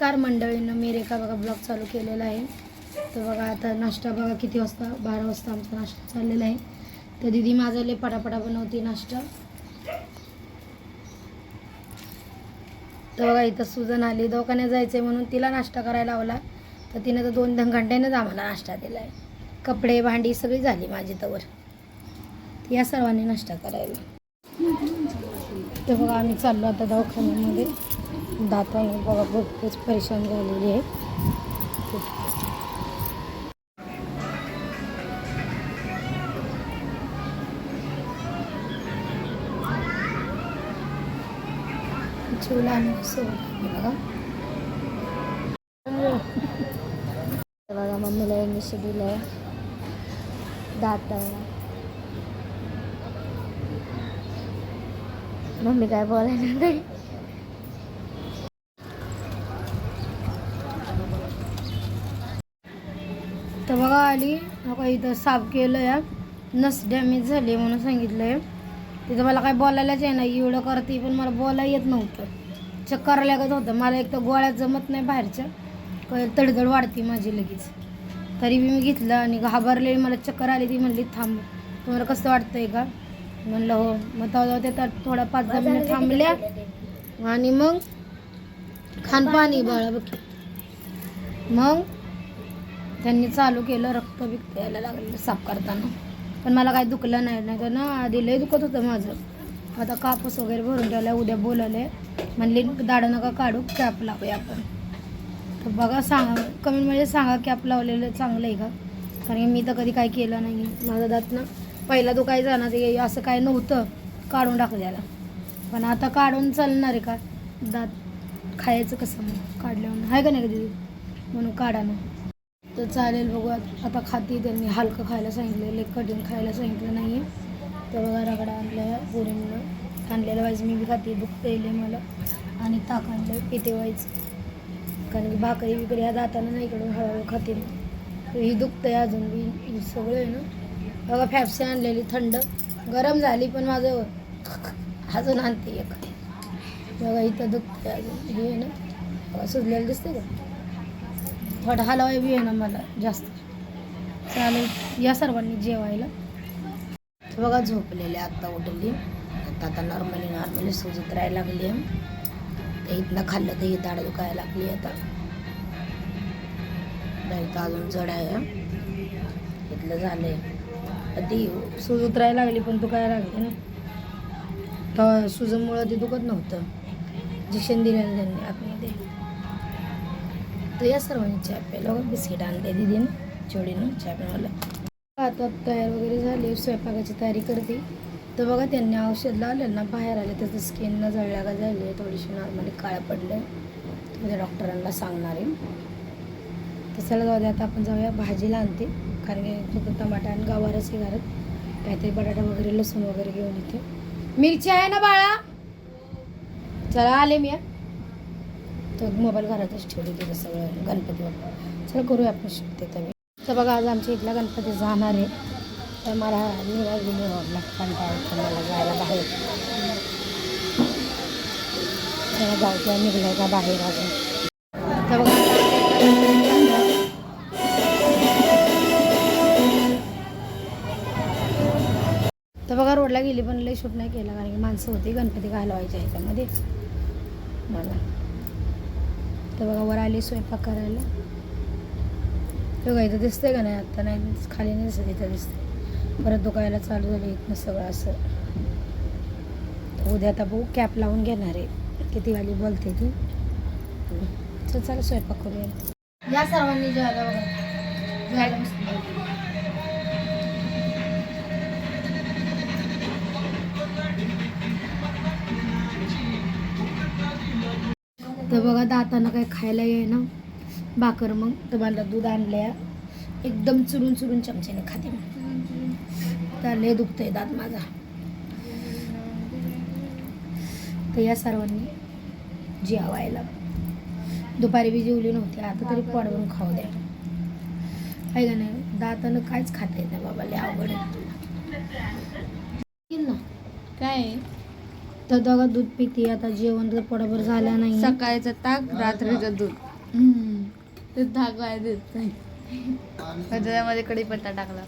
नमस्कार मंडळीनं मी रेखा बघा ब्लॉग चालू केलेला आहे. तर बघा आता नाश्ता बघा किती वाजता? बारा वाजता आमचा नाश्ता चाललेला आहे. तर दिदी माझा लय पटापटा बनवते नाश्ता. तर बघा इथं सुजन आली. दवाखान्यात जायचं आहे म्हणून तिला नाश्ता करायला लावला. तर तिने तर दोन दोन घंट्यानेच आम्हाला नाश्ता दिला आहे कपडे भांडी सगळी झाली माझी तवर. या सर्वांनी नाश्ता करायला. तर बघा आम्ही चाललो आता दवाखान्यामध्ये. दाताने बघा भरपूरच परेशान झालेली आहे. चिवला आणि बघा. बघा मम्मीला इंग्लिश दिलं आहे दाताला मम्मी काय बोलायला नाही. तर बघा आली. बघा इथं साफ केलं या नस डॅमेज झाली म्हणून सांगितलं आहे तिथं मला काय बोलायलाच आहे एवढं करते पण मला बोलायला येत नव्हतं. चक्कर लागत होतं. मला एक तर गोळ्या जमत नाही बाहेरच्या. क- तडतड वाढते माझी लगेच. तरी बी मी घेतलं आणि घाबरले. मला चक्कर आली. ती म्हणली थांब. तुम्हाला कसं वाटतंय का? म्हणलं हो. मग तेव्हा त्या थोडा पाच दहा मिनिट थांबल्या. आणि मग खानपाणी बाळा बघ. मग त्यांनी चालू केलं रक्त बिक्त यायला लागलं साफ करताना. पण मला काही दुखलं नाही. नाही तर ना आधी लय दुखत होतं माझं. आता कापूस वगैरे भरून ठेवला उद्या बोलवले म्हणले दाडं नका काढू कॅप लावूया आपण. तर बघा सांगा कमेंटमध्ये सांगा कॅप लावलेलं चांगलं आहे का? कारण की मी तर कधी काय केलं नाही. माझा दात ना पहिला तो काही जाणार ते असं काय नव्हतं काढून टाकल्याला पण आता काढून चालणार आहे का? दात खायचं कसं मग? काढल्यावर. आहे का नाही कधी म्हणून काढा ना. तर चालेल बघू. आता खाती त्यांनी हलकं खायला सांगितलं लई कठीण खायला सांगितलं नाही. आहे तर बघा रगडा आणलाय आणलेलं व्हायचं मी बी खाते दुखतं प्यायले मला. आणि ताक आणलं पिते व्हायचं कारण की भाकरी बिकरी ह्या जाताना नाही इकडून हळूहळू खाते. तर ही दुखतंय अजून बी ही सगळं आहे ना. बघा फॅप्सी आणलेली थंड. गरम झाली पण माझं अजून आणते एक. बघा इथं दुखतंय अजून. हे आहे ना. सुजलेलं दिसते का? थोडं हलवाय बी आहे ना मला जास्त. चालेल या सर्वांनी जेवायला. बघा झोपलेले आत्ता उठली. आता आता नॉर्मली नॉर्मली सुजत राहायला लागली आहे. तर इथनं खाल्लं तर ही दाड दुखायला लागली आता. नाही तर अजून जड आहे. इथलं झालंय. आहे ती सूज उतरायला लागली पण दुखायला लागली ना. तर सुजमुळं ते दुखत नव्हतं. इंजेक्शन दिलेलं त्यांनी. आपण तर या सर्वांनी चहा प्यायला बिस्किट आणते दिदीनं चिवडीनं चहा प्यायला आता तयार वगैरे झाली. स्वयंपाकाची तयारी करते. तर बघा त्यांनी औषध लावलं ना बाहेर आले. त्याचं स्किन न जळल्या का झाली. थोडीशी नॉर्मली काळं पडलं तर त्या डॉक्टरांना सांगणार आहे. तर चला जाऊ दे. आता आपण जाऊया. भाजीला आणते कारण की फक्त टमाटा आणि गवारच हे घालत काहीतरी बटाटा वगैरे लसूण वगैरे घेऊन येते मिरची आहे ना बाळा? चला आले मी तर तो मोबाईल घरातच ठेवले तिथं सगळं गणपती बाप्पा. चला करूया आपण शिकते तरी. तर बघा आज आमच्या इथला गणपती जाणार आहे. तर मला निघाली निवडला कंटाळा मला जायला बाहेर. चला जाऊ निघल्या का बाहेर अजून. तर बघा तर बघा रोडला गेली पण लई शूट नाही केला कारण की माणसं होती गणपती घालवायच्या ह्याच्यामध्ये. मला. तर बघा वर आली स्वयंपाक करायला. ते बघा इथं दिसतंय का नाही आत्ता नाही खाली नाही दिसत इथं दिसतंय. परत दुखायला चालू झाली इथनं सगळं असं. तर उद्या आता भाऊ कॅप लावून घेणार आहे. किती वाली बोलते ती. चल चला स्वयंपाक करूया. या सर्वांनी जेवायला बघा. जायला मस्त तर बघा दातांना काही खायला ये ना भाकर मग. तर मला दूध आणलंय. एकदम चुरून चुरून चमच्याने खाते मग तर लय दुखतंय दात माझा. तर या सर्वांनी जेवायला. दुपारी बी जेवली नव्हती. आता तरी पडवून खाऊ द्या. आहे का नाही? दातानं काहीच खाता येत नाही बाबा. लय आवड ना काय? तर दोघा दूध पिती आता जेवण तर पोटाभर झालं नाही. सकाळचं ताक रात्रीचं दूध. ते ताक काय देत नाही. त्याच्यामध्ये टाकला.